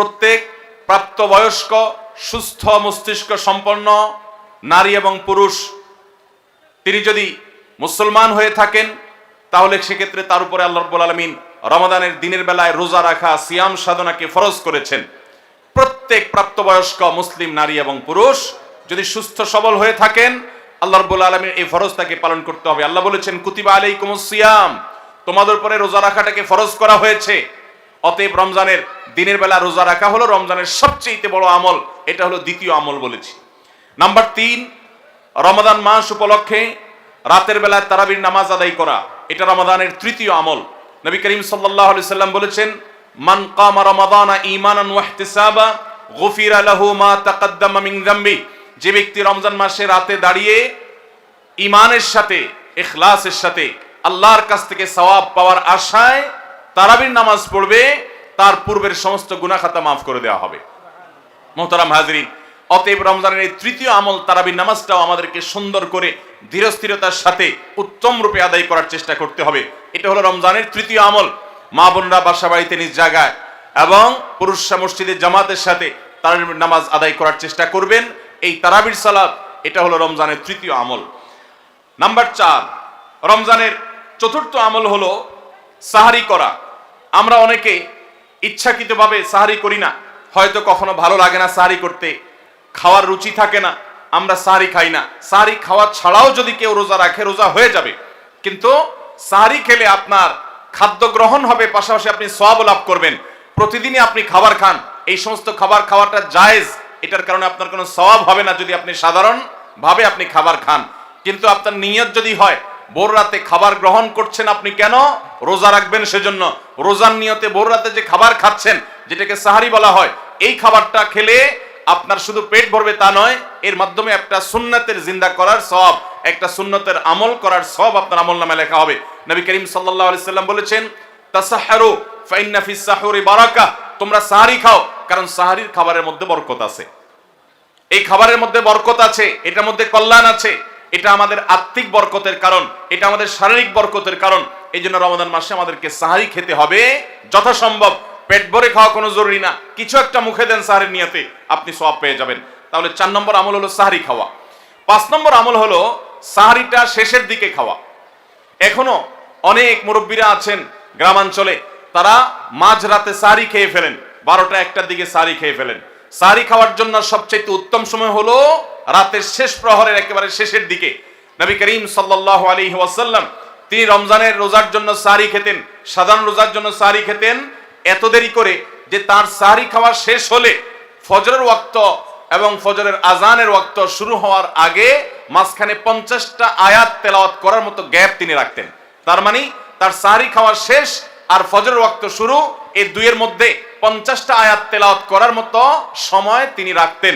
প্রত্যেক প্রাপ্তবয়স্ক, সুস্থ মস্তিষ্ক সম্পন্ন নারী এবং পুরুষ, তিনি যদি মুসলমান হয়ে থাকেন, তাহলে সেক্ষেত্রে তার উপরে আল্লাহ রব্বুল আলমিন রমাদানের দিনের বেলায় রোজা রাখা, সিয়াম সাধনাকে ফরজ করেছেন। প্রত্যেক প্রাপ্তবয়স্ক মুসলিম, নারী এবং পুরুষ যদি সুস্থ, সবল হয়ে থাকেন, আল্লাহ রব্বুল আলমীর এই ফরজ তাকে পালন করতে হবে। আল্লাহ বলেছেন, কুতিবা আলাইকুম সিয়াম, তোমাদের উপরে রোজা রাখাটাকে ফরজ করা হয়েছে। অতএব রমজানের দিনের বেলা রোজা রাখা হলো রমজানের সবচেয়ে বড় আমল, এটা হলো দ্বিতীয় আমল বলেছি। নাম্বার তিন, রমাদান মাস উপলক্ষে রাতের বেলায় তারাবির নামাজ আদায় করা, এটা রমাদানের তৃতীয় আমল। নবী করিম আলাইহি সাল্লাম বলেছেন, মান কামা রমাদানা ঈমানান ওয়া ইহতিসাবা, গুফিরা মা তাকাদ্দামা মিন যে ব্যক্তি রমজান মাসে রাতে দাঁড়িয়ে ইমানের সাথে, ইখলাসের সাথে আল্লাহর কাছ থেকে সওয়াব পাওয়ার আশায় তারাবির নামাজ পড়বে, তার পূর্বের সমস্ত গুনাহ খাতা মাফ করে দেওয়া হবে। মোহতারাম হাজরিন, অতএব রমজানের এই তৃতীয় আমল তারাবির নামাজটাও আমাদেরকে সুন্দর করে ধীরস্থিরতার সাথে উত্তম রূপে আদায় করার চেষ্টা করতে হবে। এটা হলো রমজানের তৃতীয় আমল। মা বোনরা বাসা বাড়িতে নিজ জায়গায় এবং পুরুষরা মসজিদের জামাতের সাথে তারাবির নামাজ আদায় করার চেষ্টা করবেন। এই তারাবির সালাত, এটা হলো রমজানের তৃতীয় আমল। নাম্বার চার, রমজানের চতুর্থ আমল হলো সাহারি করা। আমরা অনেকে ইচ্ছাকৃতভাবে সাহারি করি না। হয়তো কখনো ভালো লাগে না সাহারি করতে। খাওয়ার রুচি থাকে না, আমরা সাহারি খাই না। সাহারি খাওয়া ছাড়াও যদি কেউ রোজা রাখে, রোজা হয়ে যাবে। কিন্তু সাহারি খেলে আপনার খাদ্য গ্রহণ হবে, পাশাপাশি আপনি সওয়াব লাভ করবেন। প্রতিদিনই আপনি খাবার খান। এই সমস্ত খাবার খাওয়াটা জায়েজ। এটার কারণে আপনার কোনো সওয়াব হবে না যদি আপনি সাধারণভাবে আপনি খাবার খান। কিন্তু আপনার নিয়ত যদি হয় ভোর রাতে খাবার গ্রহণ করছেন আপনি কেন? রোজা রাখবেন সেজন্য। রোজার নিয়তে ভোর রাতে যে খাবার খাচ্ছেন, যেটাকে সাহারি বলা হয়, এই খাবারটা খেলে আপনার শুধু পেট ভরবে তা নয়, এর মাধ্যমে একটা সুন্নতের জিন্দা করার সব একটা সুন্নতের আমল করার সব আপনার আমল নামে লেখা হবে। নবী করিম সাল্লাম বলেছেন বারাকা। তোমরা সাহারি খাও, কারণ সাহারির খাবারের মধ্যে বরকত আছে। এই খাবারের মধ্যে বরকত আছে, এটার মধ্যে কল্যাণ আছে। এটা আমাদের আত্মিক বরকতের কারণ, এটা আমাদের শারীরিক বরকতের কারণ। এই জন্য রমাদান মাসে আমাদেরকে সাহারি খেতে হবে যথাসম্ভব। পেট ভরে খাওয়া কোনো জরুরি না। কিছু একটা মুখে দেন সাহারির নিয়তে আপনি সব পেয়ে যাবেন। তাহলে চার নম্বর আমল হলো সাহারি খাওয়া। পাঁচ নম্বর আমল হলো সাহারিটা শেষের দিকে খাওয়া। এখনও অনেক মুরব্বীরা আছেন গ্রামাঞ্চলে, তারা মাঝ রাতে সারি খেয়ে ফেলেন। বারোটা একটার দিকে সারি খেয়ে ফেলেন। সারি খাওয়ার জন্য সবচেয়ে উত্তম সময় হলো রাতের শেষ প্রহরের একেবারে শেষের দিকে নবী করিম সাল্লাল্লাহু আলাইহি ওয়াসাল্লাম তিনি রমজানের রোজার জন্য সারি খেতেন, সাধারণ রোজার জন্য সারি খেতেন। এত দেরি করে যে তার সারি খাওয়া শেষ হলে ফজরের ওয়াক্ত এবং ফজরের আজানের ওয়াক্ত শুরু হওয়ার আগে মাঝখানে পঞ্চাশটা আয়াত তেলাওয়াত করার মতো গ্যাপ তিনি রাখতেন। তার মানে তার সাহারি খাওয়া শেষ আর ফজরের ওয়াক্ত শুরু, এই দুইয়ের মধ্যে পঞ্চাশটা আয়াত তেলাওয়াত করার মতো সময় তিনি রাখতেন।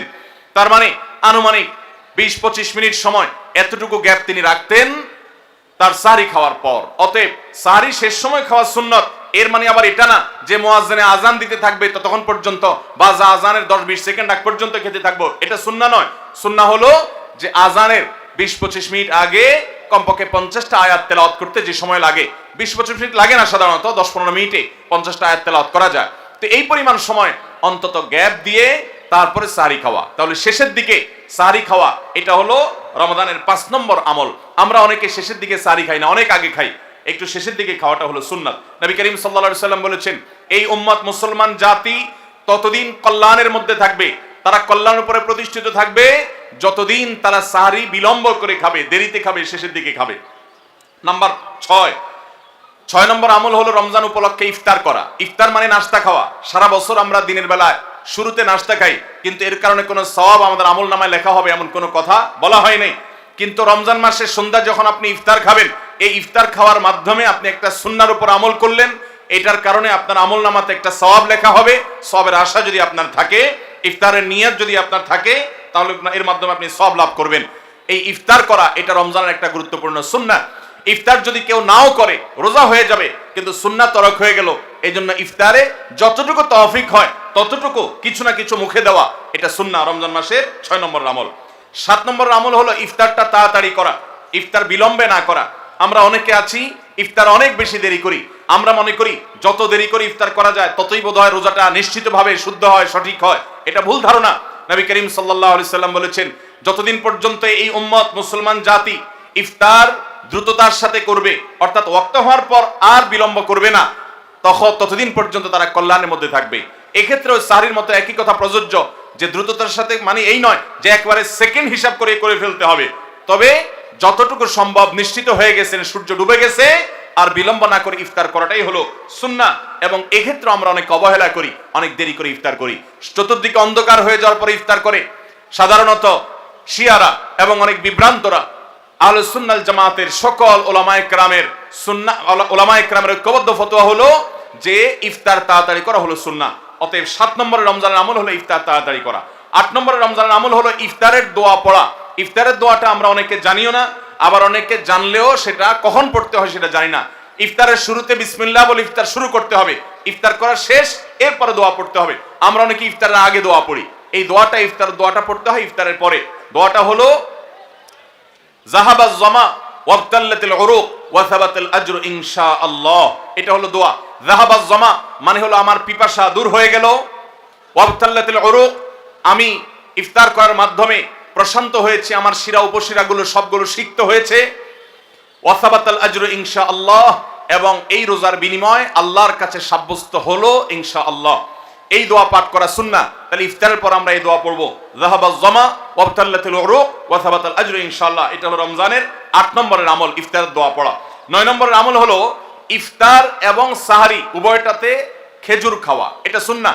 তার মানে আনুমানিক বিশ পঁচিশ মিনিট সময় এতটুকু গ্যাপ তিনি রাখতেন তার সাহারি খাওয়ার পর। অতএব সাহারি শেষ সময় খাওয়া সুন্নত। এর মানে আবার এটা না যে মোয়াজ্জেনে আজান দিতে থাকবে ততক্ষণ পর্যন্ত বা যা আজানের দশ বিশ সেকেন্ড আগ পর্যন্ত খেতে থাকব, এটা সুন্না নয়। সুন্না হলো যে আজানের বিশ পঁচিশ মিনিট আগে কমপক্ষে পঞ্চাশটা আয়াত তেলাওয়াত করতে যে সময় লাগে। বিশ পঁচিশ মিনিট লাগে না সাধারণত দশ পনেরো মিনিটে পঞ্চাশটা আয়াত তেলাওয়াত করা যায়। তো এই পরিমাণ সময় অন্তত গ্যাপ দিয়ে তারপরে সাহারি খাওয়া। তাহলে শেষের দিকে সাহারি খাওয়া, এটা হলো রমাদানের পাঁচ নম্বর আমল। আমরা অনেকে শেষের দিকে সারি খাই না, অনেক আগে খাই। একটু শেষের দিকে খাওয়াটা হলো সুন্নাত। নবী করিম সাল্লা সাল্লাম বলেছেন, এই উম্মত মুসলমান জাতি ততদিন কল্যাণের মধ্যে থাকবে, তারা কল্যাণ উপরে প্রতিষ্ঠিত থাকবে, যতদিন তারা সাহারি বিলম্ব করে খাবে, দেরিতে খাবে, শেষের দিকে খাবে। নাম্বার ছয়। ছয় নম্বর আমল হলো রমজান উপলক্ষে ইফতার করা। ইফতার মানে নাস্তা খাওয়া। সারা বছর আমরা দিনের বেলায় শুরুতে নাস্তা খাই, কিন্তু এর কারণে কোনো সওয়াব আমাদের আমল নামায় লেখা হবে এমন কোনো কথা বলা হয় নাই। কিন্তু রমজান মাসের সন্ধ্যা যখন আপনি ইফতার খাবেন, এই ইফতার খাওয়ার মাধ্যমে আপনি একটা সুন্নার উপর আমল করলেন, এটার কারণে আপনার আমল নামাতে একটা সওয়াব লেখা হবে। সবের আশা যদি আপনার থাকে, ইফতারের নিয়ত যদি আপনার থাকে, তাহলে এর মাধ্যমে আপনি সব লাভ করবেন। এই ইফতার করা, এটা রমজানের একটা গুরুত্বপূর্ণ সুন্না ইফতার যদি কেউ নাও করে, রোজা হয়ে যাবে, কিন্তু সুন্না তরক হয়ে গেল এই জন্য ইফতারে যতটুকু তৌফিক হয়, ততটুকু কিছু না কিছু মুখে দেওয়া, এটা সুন্না রমজান মাসের ছয় নম্বর আমল। সাত নম্বর আমল হলো ইফতারটা তাড়াতাড়ি করা, ইফতার বিলম্বে না করা। আমরা অনেকে আছি, ইফতার অনেক বেশি দেরি করি। আমরা মনে করি, যত দেরি করে ইফতার করা যায়, ততই বোধ হয় রোজাটা নিশ্চিতভাবে শুদ্ধ হয়, সঠিক হয়। এটা ভুল ধারণা। নবী করিম সাল্লাহ আলি সাল্লাম বলেছেন, যতদিন পর্যন্ত এই উম্মত মুসলমান জাতি ইফতার দ্রুততার সাথে করবে, অর্থাৎ ওয়াক্ত হওয়ার পর আর বিলম্ব করবে না। তখন ততদিন পর্যন্ত তারা কল্যাণের মধ্যে থাকবে। এক্ষেত্রেও সাহারির মতো একই কথা প্রযোজ্য, যে দ্রুততার সাথে মানে এই নয়, যে একবারে সেকেন্ড হিসাব করে করে ফেলতে হবে। তবে যতটুকু সম্ভব নিশ্চিত হয়ে গেছেন, সূর্য ডুবে গেছে, আর বিলম্ব না করে ইফতার করাটাই হলো সুন্না এবং এক্ষেত্রে আমরা অনেক অবহেলা করি, অনেক দেরি করে ইফতার করি। চতুর্দিকে অন্ধকার হয়ে যাওয়ার পরে ইফতার করে। সাধারণত শিয়ারা এবং অনেক বিভ্রান্তরা আল সুন্নাল জামাতের সকল ওলামায়ে ক্রামের সুন্না ওলামায়ে ক্রামের ঐক্যবদ্ধ ফতোয়া হলো যে ইফতার তাড়াতাড়ি করা হলো সুন্না অতএব সাত নম্বরের রমজানের আমল হলো ইফতার তাড়াতাড়ি করা। আট নম্বরের রমজানের আমল হলো ইফতারের দোয়া পড়া। ইফতারের দোয়াটা আমরা অনেকে জানিও না, আবার অনেকে জানলেও সেটা কখন পড়তে হয় সেটা জানি না। ইফতারের শুরুতে বিসমিল্লাহ বলে ইফতার শুরু করতে হবে। ইফতার করা শেষ, এরপরে দোয়া পড়তে হবে। আমরা অনেকে ইফতারের আগে দোয়া পড়ি। এই দোয়াটা, ইফতার দোয়াটা পড়তে হয় ইফতারের পরে। দোয়াটা হলো জাহাবাজ জমা ওয়াবতাল্লাতিল উরুক ওয়া সাবাতাল আজরু ইনশাআল্লাহ। এটা হলো দোয়া। জাহাবাজ জমা মানে হলো আমার পিপাসা দূর হয়ে গেল। ওয়াবতাল্লাতিল উরুক, আমি ইফতার করার মাধ্যমে প্রশান্ত হয়েছে, আমার শিরা উপশিরাগুলো সবগুলো সিক্ত হয়েছে। ওয়াসাবাতাল আজরু ইনশাআল্লাহ, এবং এই রোজার বিনিময় আল্লাহর কাছে সাব্যস্ত হলো ইনশাআল্লাহ। এই দোয়া পাঠ করা সুন্না তাহলে ইফতারের পর আমরা এই দোয়া পড়ব। জাহাবাজ জমা, ওয়াবতাল্লাতিল উরুক, ওয়া সাবাতাল আজরু, ইনশাআল্লাহ। এটা হলো রমজানের আট নম্বরের আমল, ইফতারের দোয়া পড়া। নয় নম্বরের আমল হলো ইফতার এবং সাহারি, উভয়টাতে খেজুর খাওয়া। এটা সুন্না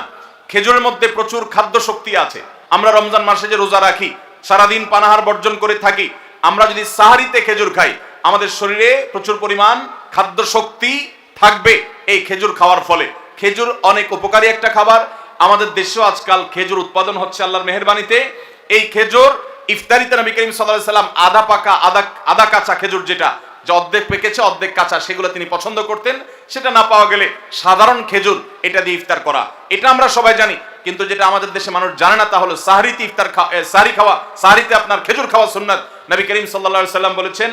খেজুরের মধ্যে প্রচুর খাদ্য শক্তি আছে। আমরা রমজান মাসে যে রোজা রাখি, সারাদিন পানাহার বর্জন করে থাকি, আমরা যদি সাহারিতে খেজুর খাই, আমাদের শরীরে প্রচুর পরিমাণ খাদ্য শক্তি থাকবে এই খেজুর খাওয়ার ফলে। খেজুর অনেক উপকারী একটা খাবার আমাদের দেশেও আজকাল খেজুর উৎপাদন হচ্ছে আল্লাহর মেহরবানিতে। এই খেজুর ইফতারিতে নবী করিম সাল্লাল্লাহু সাল্লাম আধা পাকা আধা আধা কাঁচা খেজুর যেটা, যে অর্ধেক পেকেছে, অর্ধেক কাঁচা, সেগুলো তিনি পছন্দ করতেন। সেটা না পাওয়া গেলে সাধারণ খেজুর এটা দিয়ে ইফতার করা। এটা আমরা সবাই জানি, কিন্তু যেটা আমাদের দেশে মানুষ জানে না তা হলো সাহারিতে ইফতার সাহারি খাওয়া, সাহারিতে আপনার খেজুর খাওয়া সুন্নাত। নবী করিম সাল্লাল্লাহু সাল্লাম বলেছেন,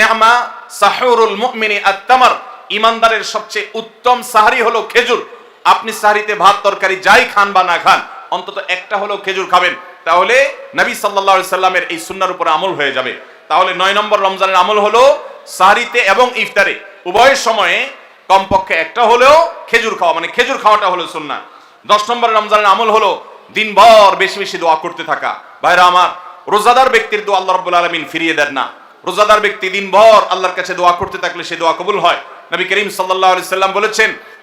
নেমা সাহুরুল মুমিনি আত্তামার। ইমানদারের সবচেয়ে উত্তম সাহারি হলো খেজুর। আপনি সাহারিতে ভাত, তরকারি, যাই খান বা না খান, অন্তত একটা হলো খেজুর খাবেন, তাহলে নবী সাল্লাল্লাহু সাল্লামের এই সুন্নার উপর আমল হয়ে যাবে। তাহলে নয় নম্বর রমজানের আমল হলো সাহারিতে এবং ইফতারে। উভয় সময়ে কমপক্ষে একটা হলেও খেজুর খাওয়া মানে খেজুর খাওয়াটা হলো সুন্না দশ নম্বর রমজানের আমল হলো দিনভর বেশি বেশি দোয়া করতে থাকা। ভাইরা আমার, রোজাদার ব্যক্তির দোয়া আল্লাহ রাব্বুল আলামিন ফিরিয়ে দেন না। রোজাদার ব্যক্তি দিনভর আল্লাহর কাছে দোয়া করতে থাকলে সে দোয়া কবুল হয়। নবী করিম সাল্লাল্লাহু সাল্লাম বলেছেন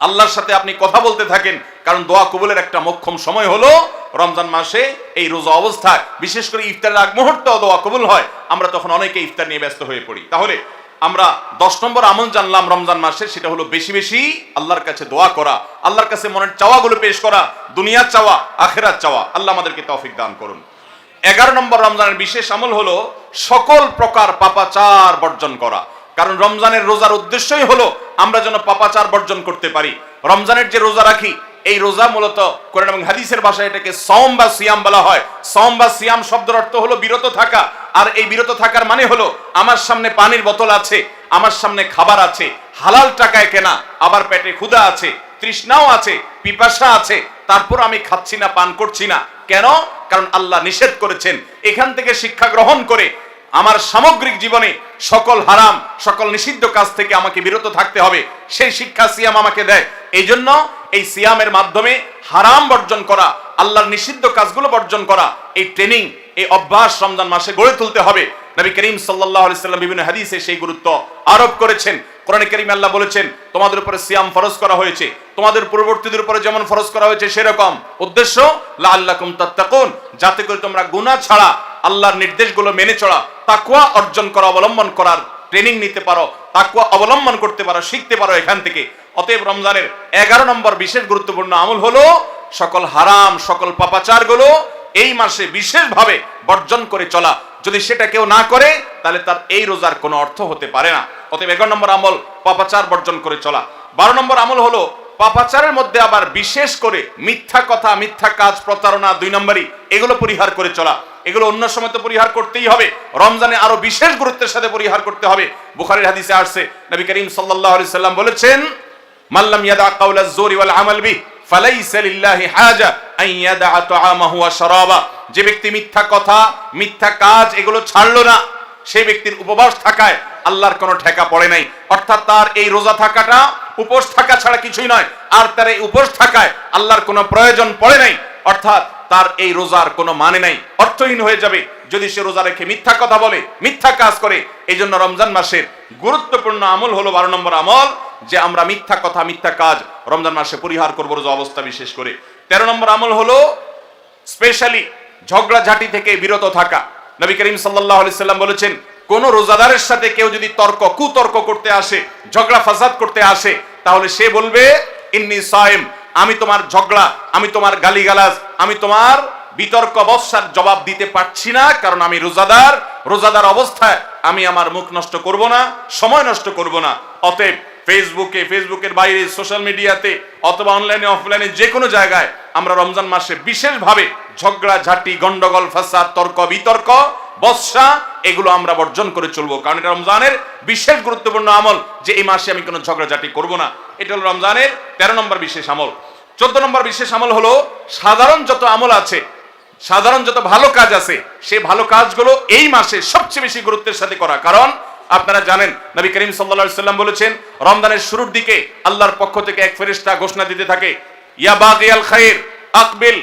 আল্লাহর সাথে আপনি কথা বলতে থাকেন, কারণ দোয়া কবুলের একটা মোক্ষম সময় হলো রমজান মাসে এই রোজা অবস্থায় বিশেষ করে ইফতারের আগ মুহূর্তে দোয়া কবুল হয়। আমরা তখন অনেকে ইফতার নিয়ে ব্যস্ত হয়ে পড়ি। তাহলে আমরা দশ নম্বর আমল জানলাম রমজান মাসে, সেটা হলো বেশি বেশি আল্লাহর কাছে দোয়া করা, আল্লাহর কাছে মনের চাওয়াগুলো পেশ করা, দুনিয়ার চাওয়া, আখেরার চাওয়া। আল্লাহ আমাদেরকে তৌফিক দান করুন। এগারো নম্বর রমজানের বিশেষ আমল হলো সকল প্রকার পাপাচার বর্জন করা। কারণ রমজানের রোজার উদ্দেশ্যই হলো আমরা যেন পাপাচার বর্জন করতে পারি। রমজানের যে রোজা রাখি, এই রোজা মূলত কোরআন এবং হাদিসের ভাষায় এটাকে সম বা সিয়াম বলা হয়। সম বা সিয়াম শব্দের অর্থ হলো বিরত থাকা। আর এই বিরত থাকার মানে হলো আমার সামনে পানির বোতল আছে, আমার সামনে খাবার আছে, হালাল টাকায় কেনা, আবার পেটে ক্ষুধা আছে, তৃষ্ণাও আছে, পিপাসা আছে, তারপর আমি খাচ্ছি না, পান করছি না। কেন? কারণ আল্লাহ নিষেধ করেছেন। এখান থেকে শিক্ষা গ্রহণ করে আমার সামগ্রিক জীবনে সকল হারাম, সকল নিষিদ্ধ কাজ থেকে আমাকে বিরত থাকতে হবে। সেই শিক্ষা সিয়াম আমাকে দেয়। এই জন্য এই সিয়ামের মাধ্যমে হারাম বর্জন করা, আল্লাহর নিষিদ্ধ কাজগুলো বর্জন করা, এই ট্রেনিং, এই অভ্যাস রমজান মাসে গড়ে তুলতে হবে। নবী করিম সাল্লাহ সাল্লাম বিভিন্ন হাদিসে সেই গুরুত্ব আরোপ করেছেন। কোরআনে করিম আল্লাহ বলেছেন, তোমাদের উপরে সিয়াম ফরজ করা হয়েছে। তোমাদের পূর্ববর্তীদের উপরে যেমন ফরজ করা হয়েছে সেরকম। উদ্দেশ্য লা আল্লাকুম তাত্তাকুন। যাতে করে তোমরা গুনাহ ছাড়া আল্লাহর নির্দেশগুলো মেনে চলা তাকুয়া অর্জন করা, অবলম্বন করার ট্রেনিং নিতে পারো তাকুয়া অবলম্বন করতে পারো, শিখতে পারো এখান থেকে। অতএব রমজানের এগারো নম্বর বিশেষ গুরুত্বপূর্ণ আমল হলো সকল হারাম, সকল পাপাচারগুলো এই মাসে বিশেষভাবে বর্জন করে চলা। যদি সেটা কেউ না করে, তাহলে তার এই রোজার কোনো অর্থ হতে পারে না। অতএব এগারো নম্বর আমল পাপাচার বর্জন করে চলা। বারো নম্বর আমল হলো পাপাচারের মধ্যে আবার বিশেষ করে মিথ্যা কথা, মিথ্যা কাজ, প্রতারণা, দুই নম্বরই, এগুলো পরিহার করে চলা। এগুলো অন্য সময় তো পরিহার করতেই হবে। রমজানে আরও বিশেষ গুরুত্বের সাথে পরিহার করতে হবে। বুখারীর হাদিসে আসছে, নবী করিম সাল্লাল্লাহু আলাইহি সাল্লাম বলেছেন মাল্লাম ইয়াদা কাউলা জোরি ওয়াল আমাল বি ফালাইসা লিল্লাহি হাজা আন ইয়াদা তাআমাহু ওয়া শারাবা। যে ব্যক্তি মিথ্যা কথা, মিথ্যা কাজ, এগুলো ছাড়লো না সেই ব্যক্তির উপবাস থাকায় আল্লাহর কোনো ঠেকা পড়ে নাই। অর্থাৎ তার এই রোজা থাকাটা উপোস থাকা ছাড়া কিছুই নয়। আর তার এই উপোস থাকায় আল্লাহর কোনো প্রয়োজন পড়ে নাই। অর্থাৎ তার এই রোজার কোনো মানে নাই। অর্থহীন হয়ে যাবে যদি সে রোজা রেখে মিথ্যা কথা বলে, মিথ্যা কাজ করে। এই জন্য রমজান মাসের গুরুত্বপূর্ণ আমল হলো বারো নম্বর আমল, যে আমরা মিথ্যা কথা, মিথ্যা কাজ রমজান মাসে পরিহার করব রোজা অবস্থা বিশেষ করে। তেরো নম্বর আমল হলো স্পেশালি ঝগড়াঝাটি থেকে বিরত থাকা। নবী করিম আলাইহি সাল্লাম বলেছেন, কোন রোজাদারের সাথে কেউ যদি তর্ক, কুতর্ক করতে আসে, ঝগড়া, ফাসাদ করতে আসে, তাহলে সে বলবে, ইন্নি সাইম, আমি তোমার ঝগড়া, আমি তোমার গালিগালাজ, আমি তোমার বিতর্ক বর্ষার জবাব দিতে পারছি না, কারণ আমি রোজাদার রোজাদার অবস্থায় আমি আমার মুখ নষ্ট করব না, সময় নষ্ট করব না। অতএব ফেসবুকে ফেসবুকের বাইরে সোশ্যাল মিডিয়াতে অথবা অনলাইনে অফলাইনে যে কোনো জায়গায় আমরা রমজান মাসে বিশেষভাবে ঝগড়া, ঝাঁটি, গন্ডগোল, ফাসাদ, তর্ক, বিতর্ক, বর্ষা, এগুলো আমরা বর্জন করে চলবো। কারণ এটা রমজানের বিশেষ গুরুত্বপূর্ণ আমল যে এই মাসে আমি কোনো ঝগড়াঝাটি করব না। এটা হলো রমজানের তেরো নম্বর বিশেষ আমল। চোদ্দ নম্বর বিশেষ আমল হলো সাধারণ যত আমল আছে, সাধারণ যত ভালো কাজ আছে সেই ভালো কাজগুলো এই মাসে সবচেয়ে বেশি গুরুত্বের সাথে করা। কারণ আপনারা জানেন, নবী করিম সাল্লা সাল্লাম বলেছেন, রমজানের শুরুর দিকে আল্লাহর পক্ষ থেকে এক ফেরিস্তা ঘোষণা দিতে থাকে, ইয়া বাগিয়াল খায়ের আকবিল,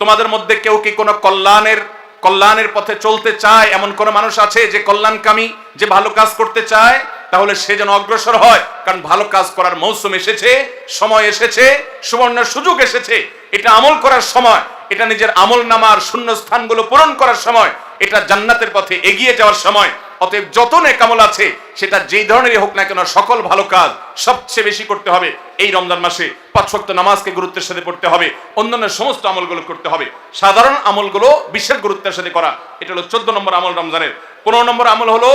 তোমাদের মধ্যে কেউ কি কোনো কল্যাণের কল্যাণের পথে চলতে চায়? এমন কোন মানুষ আছে যে কল্যাণকামী, যে ভালো কাজ করতে চায়? তাহলে সে যেন অগ্রসর হয়, কারণ ভালো কাজ করার মৌসুম এসেছে, সময় এসেছে, সুবর্ণ সুযোগ এসেছে। এটা আমল করার সময়, এটা নিজের আমল নামার শূন্য স্থানগুলো পূরণ করার সময়, এটা জান্নাতের পথে এগিয়ে যাওয়ার সময় অতএব যত নেকামল আছে, সেটা যেই ধরনেরই হোক না কেন সকল ভালো কাজ সবচেয়ে বেশি করতে হবে। এই রমজান মাসে পাঁচ শক্ত নামাজকে গুরুত্বের সাথে পড়তে হবে, অন্যান্য সমস্ত আমলগুলো করতে হবে। সাধারণ আমলগুলো বিশেষ গুরুত্বের সাথে করা, এটা হলো চোদ্দ নম্বর আমল রমজানের। পনেরো নম্বর আমল হলো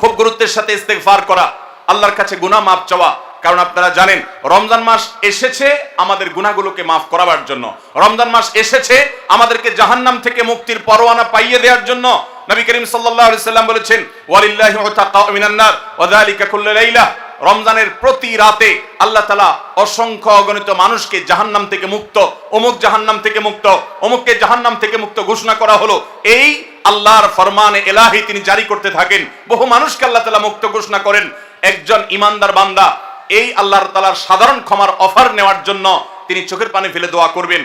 খুব গুরুত্বের সাথে ইস্তেগফার করা, আল্লাহর কাছে গুনাহ মাপ চাওয়া। কারণ আপনারা জানেন, রমজান মাস এসেছে আমাদের গুনাহগুলোকে মাফ করাবার জন্য। রমজান মাস এসেছে আমাদেরকে জাহান্নাম থেকে মুক্তির পরোয়ানা পাইয়ে দেওয়ার জন্য। নবী করিম সাল্লাল্লাহু আলাইহি সাল্লাম বলেছেন, ওয়ালিল্লাহি উতাকা মিনান নার, ওয়া যালিকা কুল্লু লাইলা। রমজানের প্রতি রাতে আল্লাহ তালা অসংখ্য অগণিত মানুষকে জাহান্নাম থেকে মুক্ত, অমুক জাহান্নাম থেকে মুক্ত, অমুককে জাহান্নাম থেকে মুক্ত ঘোষণা করা হলো। এই আল্লাহর ফরমানে এলাহি তিনি জারি করতে থাকেন। বহু মানুষকে আল্লাহ তালা মুক্ত ঘোষণা করেন। একজন ইমানদার বান্দা, এই আল্লাহর তালার সাধারণ ক্ষমার অফার নেওয়ার জন্য তিনি চোখের পানি ফেলে দোয়া করবেন।